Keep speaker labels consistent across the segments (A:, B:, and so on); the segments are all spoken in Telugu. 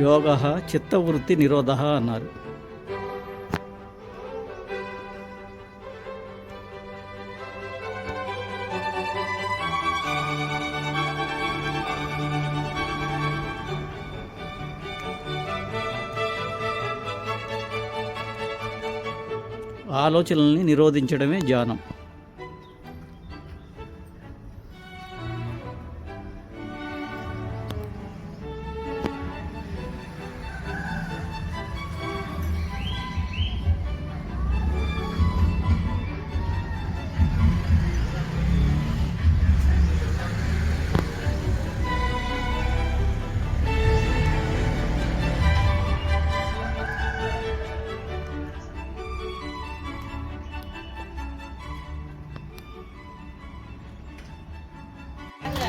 A: యోగ చిత్తవృత్తి నిరోధ అన్నారు. ఆలోచనల్ని నిరోధించడమే ధ్యానం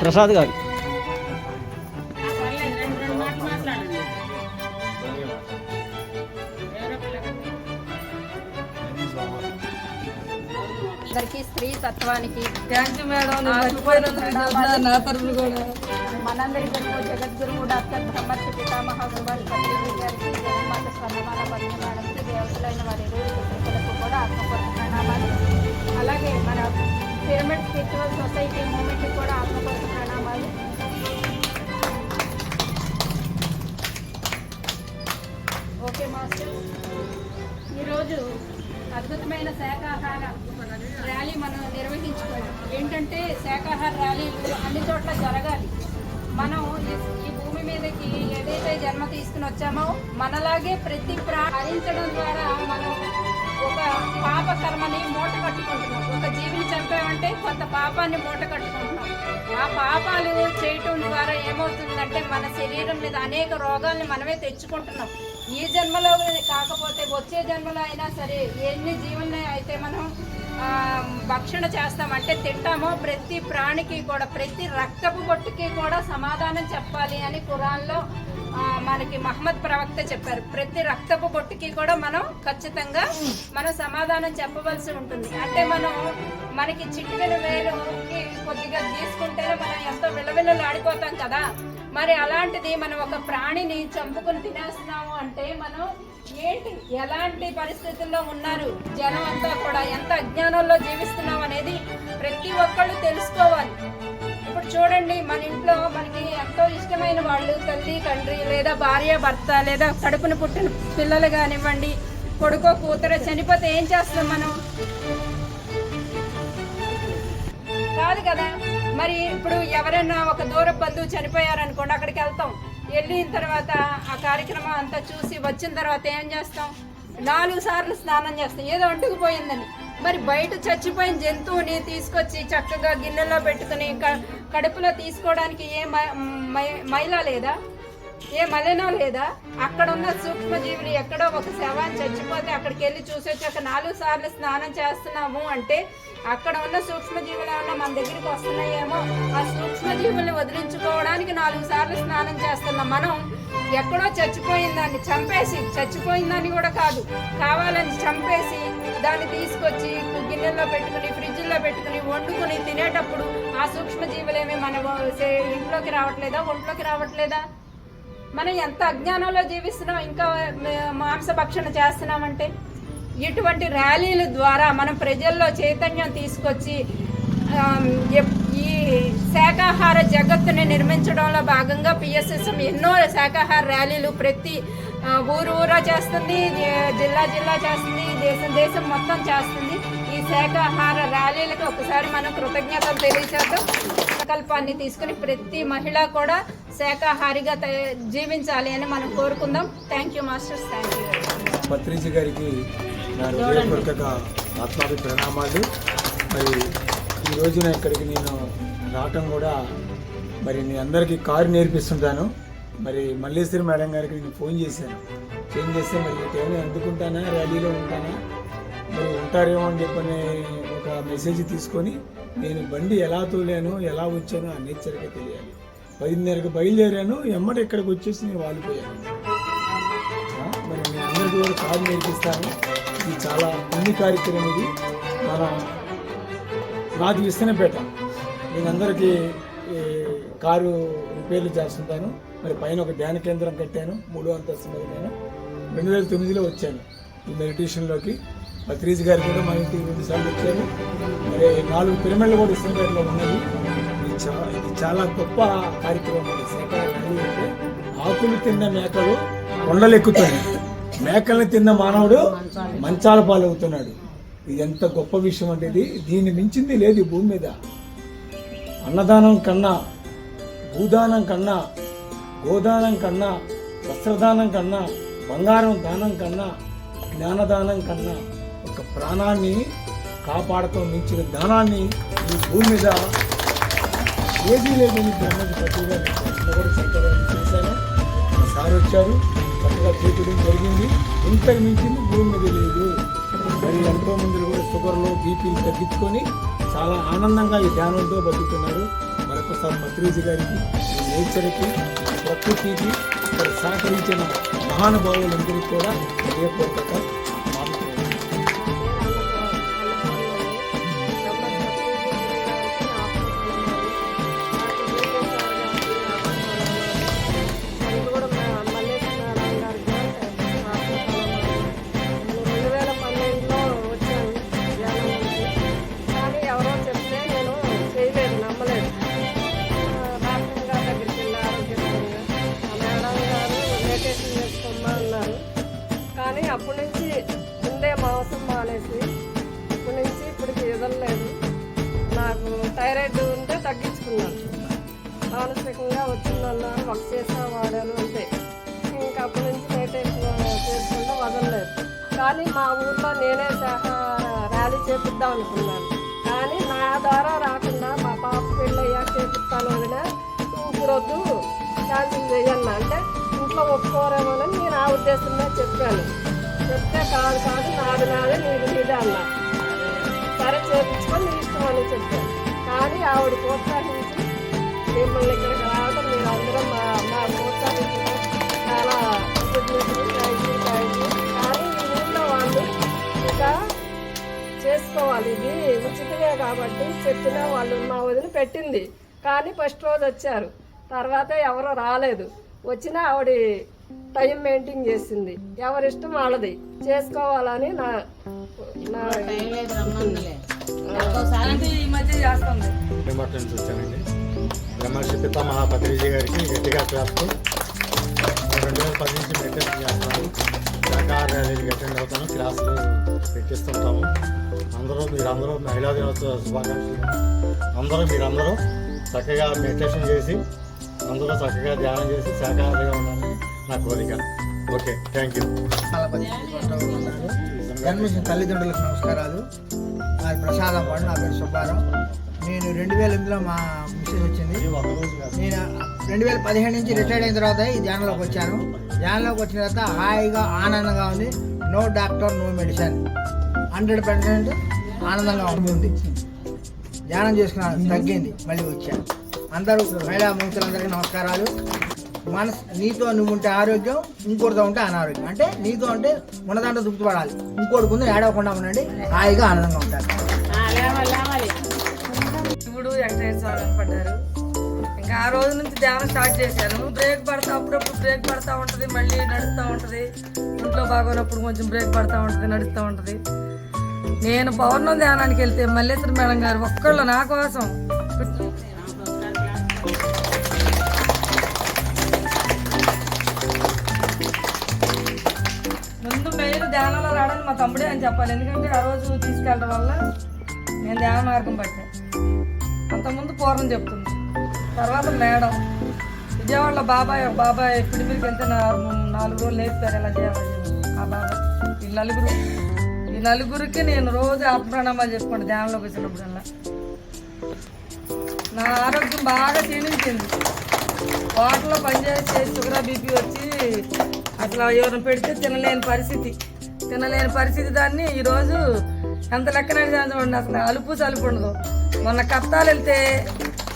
A: ప్రసాద్ గారు
B: అందరికీ స్త్రీ తత్వానికి
C: థ్యాంక్ యూ మేడం నేను మర్చిపోయినందుకు నా తరఫున కూడా
B: మనందరి గురువు జగద్గురువు డాక్టర్ బ్రహ్మర్షి పితామహ గురువారి పిరమిడ్ స్పిరిచువల్ సొసైటీ మూమెంట్కి కూడా ఆత్మపూర్వ ప్రణామాలు. Okay master. ఈరోజు అద్భుతమైన శాకాహార ర్యాలీ మనం నిర్వహించుకోవాలి. ఏంటంటే శాఖాహార ర్యాలీలు అన్ని చోట్ల జరగాలి. మనం ఈ- ఈ భూమి మీదకి ఏదైతే జన్మ తీసుకుని వచ్చామో మనలాగే ప్రతి ప్రా ద్వారా మనం ఒక పాప కర్మని మూట కట్టుకుంటున్నాం ఒక జీవిని చంపామంటే కొంత పాపాన్ని మూట కట్టుకుంటున్నాం ఆ పాపాలు చేయటం ద్వారా ఏమవుతుందంటే మన శరీరం మీద అనేక రోగాల్ని మనమే తెచ్చుకుంటున్నాం. ఈ జన్మలో కాకపోతే వచ్చే జన్మలో అయినా సరే ఎన్ని జీవుల్ని అయితే మనం భక్షణ చేస్తామంటే తింటామో ప్రతి ప్రాణికి కూడా ప్రతి రక్తపు బొట్టుకి కూడా సమాధానం చెప్పాలి అని కురాన్లో మనకి మహమ్మద్ ప్రవక్త చెప్పారు. ప్రతి రక్తపు బొట్టుకి కూడా మనం ఖచ్చితంగా మనం సమాధానం చెప్పవలసి ఉంటుంది. అంటే మనం మనకి చిటికెన వేలుకి కొద్దిగా తీసుకుంటేనే మనం ఎంతో విలవిలలు ఆడిపోతాం కదా. మరి అలాంటిది మనం ఒక ప్రాణిని చంపుకుని తినేస్తున్నాము అంటే మనం ఏంటి? ఎలాంటి పరిస్థితుల్లో ఉన్నారు? జనం అంతా కూడా ఎంత అజ్ఞానంలో జీవిస్తున్నాం అనేది ప్రతి ఒక్కళ్ళు తెలుసుకోవాలి. మన ఇంట్లో మనకి ఎంతో ఇష్టమైన వాళ్ళు తల్లి తండ్రి లేదా భార్య భర్త లేదా కడుపున పుట్టిన పిల్లలు కానివ్వండి కొడుకో కూతురు చనిపోతే ఏం చేస్తాం మనం? కాదు కదా? మరి ఇప్పుడు ఎవరైనా ఒక దూర బంధువు చనిపోయారనుకోండి అక్కడికి వెళ్తాం. వెళ్ళిన తర్వాత ఆ కార్యక్రమం అంతా చూసి వచ్చిన తర్వాత ఏం చేస్తాం? నాలుగు సార్లు స్నానం చేస్తాం. ఏదో అంటుకుపోయిందని. మరి బయట చచ్చిపోయిన జంతువుని తీసుకొచ్చి చక్కగా గిన్నెలో పెట్టుకుని క- కడుపులో తీసుకోవడానికి ఏ మ- మై- మైలా లేదా? ఏ మలినం లేదా? అక్కడ ఉన్న సూక్ష్మజీవులు ఎక్కడో ఒక శవాన్ని చచ్చిపోతే అక్కడికి వెళ్ళి చూసొచ్చాక నాలుగు సార్లు స్నానం చేస్తున్నాము అంటే అక్కడ ఉన్న సూక్ష్మజీవులు ఏమన్నా మన దగ్గరికి వస్తున్నాయేమో? ఆ సూక్ష్మజీవుల్ని వదిలించుకోవడానికి నాలుగు సార్లు స్నానం చేస్తున్నాం మనం ఎక్కడో చచ్చిపోయిన దాన్ని చంపేసి చచ్చిపోయిందని కూడా కాదు కావాలని చంపేసి దాన్ని తీసుకొచ్చి గిన్నెల్లో పెట్టుకుని ఫ్రిడ్జ్లో పెట్టుకుని వండుకుని తినేటప్పుడు ఆ సూక్ష్మజీవులేమి మన సే- ఇంట్లోకి రావట్లేదా? ఒంట్లోకి రావట్లేదా? మనం ఎంత అజ్ఞానంలో జీవిస్తున్నాం ఇంకా మాంసభక్షణ చేస్తున్నామంటే ఇటువంటి ర్యాలీల ద్వారా మనం ప్రజల్లో చైతన్యం తీసుకొచ్చి ఈ శాకాహార జగత్తుని నిర్మించడంలో భాగంగా పిఎస్ఎస్ఎం ఎన్నో శాకాహార ర్యాలీలు ప్రతి ఊరు ఊరా చేస్తుంది జిల్లా జిల్లా చేస్తుంది దేశం దేశం మొత్తం చేస్తుంది. ఈ శాకాహార ర్యాలీలకు ఒకసారి మనం కృతజ్ఞతలు తెలియచేద్దాం. సంకల్పాన్ని తీసుకుని ప్రతి మహిళ కూడా శాకాహారిగా తయ- జీవించాలి అని మనం కోరుకుందాం. Thank you masters thank you
D: Patriji గారికి నా హృదయపూర్వక ఆత్మాభి ప్రణామాలు. మరి ఈ రోజున ఇక్కడికి నేను రావటం కూడా మరి మీ అందరికీ కారు నేర్పిస్తుంటాను. మరి మల్లేశ్వరి మేడం గారికి నేను ఫోన్ చేశాను. ఫోన్ చేస్తే మరి ఈ టైంలో ఎందుకుంటానా ర్యాలీలో ఉంటానా? ఉంటారేమో అని చెప్పని ఒక మెసేజ్ తీసుకొని నేను బండి ఎలా తోలాను ఎలా వచ్చానో ఆ నేచర్గా తెలియాలి. పదిన్నరకు బయలుదేరాను ఎమ్మటి ఇక్కడికి వచ్చేసి నేను వాలిపోయాను. మరి మీ అందరికీ కూడా కాదు నేర్పిస్తాను. ఇది చాలా పుణ్య కార్యక్రమం ఇది. మన నాది విస్తనపేట నేను అందరికీ ఈ కారు రిపేర్లు చేస్తుంటాను. మరి పైన ఒక ధ్యాన కేంద్రం కట్టాను. మూడో అంతస్తు మీద నేను. రెండు వేల తొమ్మిదిలో వచ్చాను ఈ మెడిటేషన్లోకి పత్రీజ్ గారు కూడా మా ఇంటికి రెండుసార్లు వచ్చారు. మరి నాలుగు పిరమిడ్లు కూడా ఇస్తున్నట్లో ఉన్నది. ఇది ఇది చాలా గొప్ప కార్యక్రమం అంటే ఆకులు తిన్న మేకలు కొండలెక్కుతాయి మేకల్ని తిన్న మానవుడు మంచాల పాలవుతున్నాడు. ఇది ఎంత గొప్ప విషయం అంటే ఇది. దీన్ని మించింది లేదు భూమి మీద. అన్నదానం కన్నా భూదానం కన్నా గోదానం కన్నా వస్త్రదానం కన్నా బంగారం దానం కన్నా జ్ఞానదానం కన్నా ప్రాణాన్ని కాపాడటం మించిన దానాన్ని ఈ భూమి మీద ఏదీ లేదని బ్రహ్మకి ప్రతిగా నేను కూడా సంకలనం చేశాను సార్ వచ్చారు. చక్కగా చేపడం జరిగింది. ఇంతకు మించింది భూమి మీద లేదు. మరి ఎంతో మంది కూడా షుగర్లు బీపీలు తగ్గించుకొని చాలా ఆనందంగా ఈ ధ్యానంతో బతుకుతున్నారు. మరొకసారి మత్రీజీ గారికి నేచర్కి ప్రకృతికి ఇక్కడ సహకరించిన మహానుభావులందరికీ కూడా హృదయపూర్వక
C: కానీ మా ఊర్లో నేనే ర్యాలీ చేపిద్దాం అనుకున్నాను. కానీ నా ద్వారా రాకుండా మా పాప పెళ్ళయ్యాక చేపిస్తాను వదిన ఊపిరొద్దు క్యాన్సిల్ చేయన్న. అంటే ఇంట్లో ఒప్పుకోరేమోనని నేను ఆ ఉద్దేశంలో చెప్పాను. చెప్తే కాదు కాదు నాది నాదే నీది నీదే అన్నా. సరే చేపించుకొని నీ ఇష్టం అని చెప్పాను. కానీ ఆవిడ ప్రోత్సహించి చేసుకోవాలి. ఇది ఉచితమే కాబట్టి చెప్పిన వాళ్ళు మా వదిన పెట్టింది. కానీ ఫస్ట్ రోజు వచ్చారు. తర్వాత ఎవరో రాలేదు. వచ్చినా ఆవిడ టైం మెయింటైన్ చేసింది. ఎవరిష్టం వాళ్ళది. చేసుకోవాలని నా నా
E: వచ్చానండి బ్రహ్మర్షి పత్రిజీ గారికి గట్టిగా క్లాప్తో రెండు వేల పది నుంచి మెడిటేషన్ చేస్తాను ర్యాలీకి అటెండ్ అవుతాను క్లాసులు పెట్టిస్తుంటాము. అందరూ మీరందరూ మహిళా దినోత్సవ శుభాకాంక్షలు. అందరూ మీరందరూ చక్కగా మెడిటేషన్ చేసి అందరూ చక్కగా ధ్యానం చేసి శాఖాహారంగా ఉండాలని నా కోరిక. Okay thank you.
F: జన్మించిన తల్లిదండ్రులకు నమస్కారాలు. నాది ప్రసాదం వాడు నా పేరు సుబ్బారావు. నేను రెండు వేల ఎనిమిదిలో మా మిస్సెస్ వచ్చింది. నేను రెండు వేల పదిహేడు నుంచి రిటైర్డ్ అయిన తర్వాత ఈ ధ్యానంలోకి వచ్చాను. ధ్యానంలోకి వచ్చిన తర్వాత హాయిగా ఆనందంగా ఉంది. No doctor no medicine. Hundred percent ఆనందంగా ఉంటుంది ధ్యానం చేసుకున్నాను తగ్గింది మళ్ళీ వచ్చాను అందరూ మహిళా మూర్తులందరికీ నమస్కారాలు. మనస్ నీతో నువ్వు ఉంటే ఆరోగ్యం ఇంకోటితో ఉంటే అనారోగ్యం. అంటే నీతో అంటే ఉన్నదాంట్లో తృప్తి పడాలి ఇంకోటి ముందు ఏడవకుండా ఉండండి హాయిగా ఆనందంగా ఉంటారు.
C: ఇప్పుడు ఎక్సర్సైజ్ స్వామి ఇంకా ఆ రోజు నుంచి ధ్యానం స్టార్ట్ చేశాను. బ్రేక్ పడతా అప్పుడప్పుడు బ్రేక్ పడతా ఉంటుంది మళ్ళీ నడుస్తూ ఉంటుంది. ఇంట్లో బాగోనప్పుడు కొంచెం బ్రేక్ పడతా ఉంటుంది నడుస్తూ ఉంటుంది. నేను పౌర్ణం ధ్యానానికి వెళ్తే మల్లేశ్వర మేడం గారు ఒక్కళ్ళు నా కోసం. ముందు మెయిన్ ధ్యానంలో రావడానికి మా తమ్ముడే అని చెప్పాలి. ఎందుకంటే ఆ రోజు తీసుకెళ్ళడం వల్ల నేను ధ్యాన మార్గం పట్టాను. అంతకుముందు పూర్వం చెప్తుంది. తర్వాత మేడం విజయవాడలో బాబాయ్ బాబాయ్ పిడిపిడికి వెళ్తే నాలుగు రోజులు నేర్పారు ఎలా చేయాలి ఆ బాబాయ్ ఈ నలుగురు. ఈ నలుగురికి నేను రోజు ఆత్మప్రణామాలు చెప్పుకోండి ధ్యానంలోకి వచ్చినప్పుడల్లా. నా ఆరోగ్యం బాగా క్షీణించింది వాటర్లో పనిచేసి షుగర్ బీపీ వచ్చి అసలు ఎవరిని పెడితే తినలేని పరిస్థితి. తినలేని పరిస్థితి దాన్ని ఈరోజు ఎంత లెక్కన చూడండి అసలు అలుపు చలుపు ఉండదు. మొన్న కప్తాలు వెళ్తే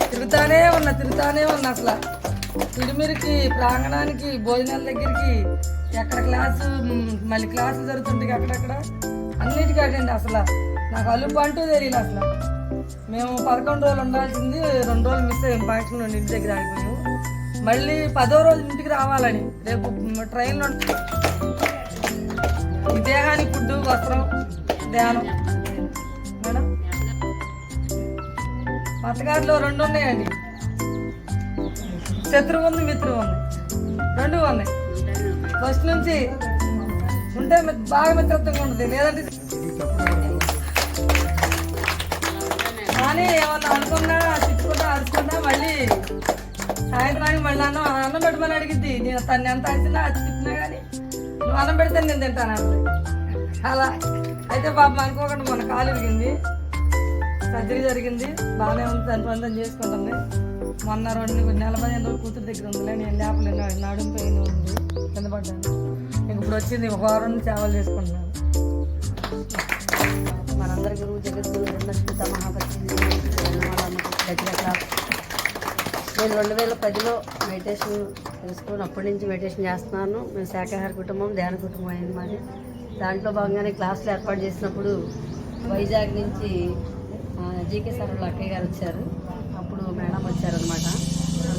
C: తిరుగుతానే ఉన్నా తిరుగుతానే ఉన్నా అసలు. తిడిమిరికి ప్రాంగణానికి భోజనాల దగ్గరికి ఎక్కడ క్లాసు మళ్ళీ క్లాసులు జరుగుతుంటాయి అక్కడక్కడ. అన్నిటికంటే అసలు. నాకు అలుపు అంటూ తెలియదు అసలు. మేము పదకొండు రోజులు ఉండాల్సింది రెండు రోజులు మిస్ అయ్యాం ఫంక్షన్ నుండి ఇంటి దగ్గర ఆగిపోయాము మళ్ళీ పదో రోజు ఇంటికి రావాలని. రేపు ట్రైన్లో ఈ దేహానికి ఫుడ్ వస్త్రం ధ్యానం. మేడం? మా రెండు ఉన్నాయండి. శత్రువు ఉంది మిత్రువు ఉంది. రెండు ఉన్నాయి. ఫస్ట్ నుంచి ఉంటే బాగా మిత్రత్వంగా ఉంటుంది. లేదంటే కానీ ఏమన్నా అనుకున్నా తిట్టుకున్నా అరుచుకున్నా మళ్ళీ సాయంత్రానికి మళ్ళీ అన్నం అన్నం పెట్టమని అడిగిద్ది. నేను తన్ని ఎంత అడిగినా అది తిట్టినా కానీ నువ్వు అన్నం పెడితే నేను తింటాను? అన్నది అలా. అయితే పాపం అనుకోకుండా మన కాలు విరిగింది. సర్జరీ జరిగింది. బాగానే ఉంది తను బంధం చేసుకుంటుంది. మొన్న రెండు నెల పదిహేను రోజులు కూతురు దగ్గర ఉందిలే నేను లేపలేను నడుము పెయిన్ ఉంది కింద పడ్డాను. ఇంక ఇప్పుడు వచ్చింది ఒక వారం సేవలు చేసుకుంటున్నాను.
G: మనందరి గురువు జగద్గురు బ్రహ్మస్మిత మహాభక్తి నేను రెండు వేల పదిలో మెడిటేషన్ తెలుసుకుని అప్పటి నుంచి మెడిటేషన్ చేస్తున్నాను. మేము శాఖాహార కుటుంబం ధ్యాన కుటుంబం అయింది మాది. దాంట్లో భాగంగానే క్లాసులు ఏర్పాటు చేసినప్పుడు వైజాగ్ నుంచి జీకే సార్ వాళ్ళ అక్కయ్య గారు వచ్చారు. అప్పుడు మేడం వచ్చారనమాట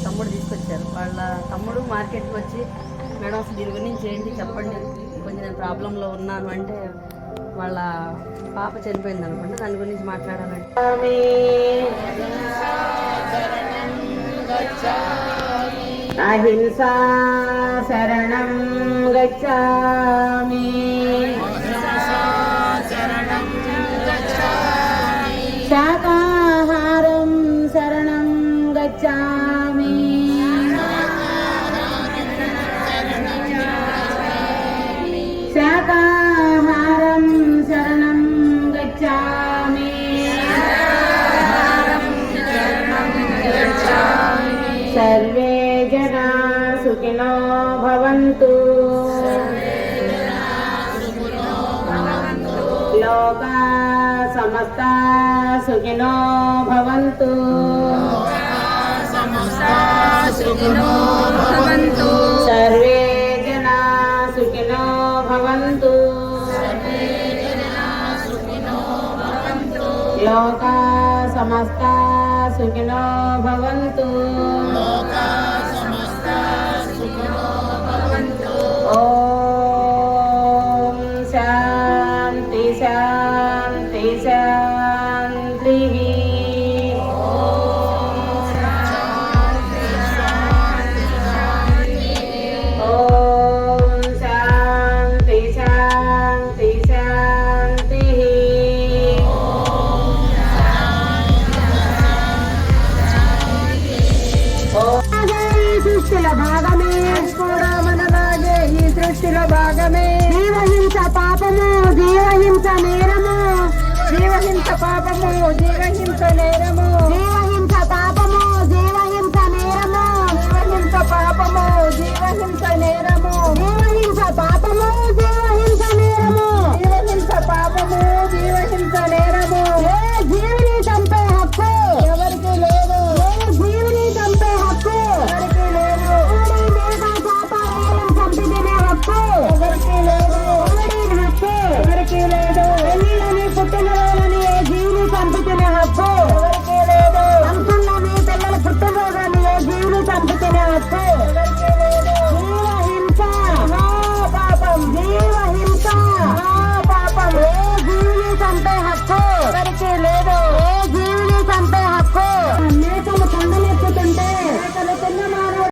G: తమ్ముడు తీసుకొచ్చారు. వాళ్ళ తమ్ముడు మార్కెట్కి వచ్చి మేడం అసలు దీని గురించి ఏంటి? చెప్పండి. కొంచెం నేను ప్రాబ్లంలో ఉన్నాను. అంటే వాళ్ళ పాప చనిపోయింది అనుకుంటా దాని గురించి మాట్లాడాలంటే అహింసా శరణం గచ్చామి. శాఖ సుఖినో భవంతు. సర్వే జనా సుఖినో భవంతు. లోకా సమస్త సుఖినో భవంతు. ఓం శాంతి శాంతి శాంతి ఓం శాంతి శాంతి
C: సృష్టిలో భాగమే కూడా మనలాగే ఈ సృష్టిలో భాగమే. జీవహింస పాపము జీవహింస జీవహింస పాపము జీవహింస నేరము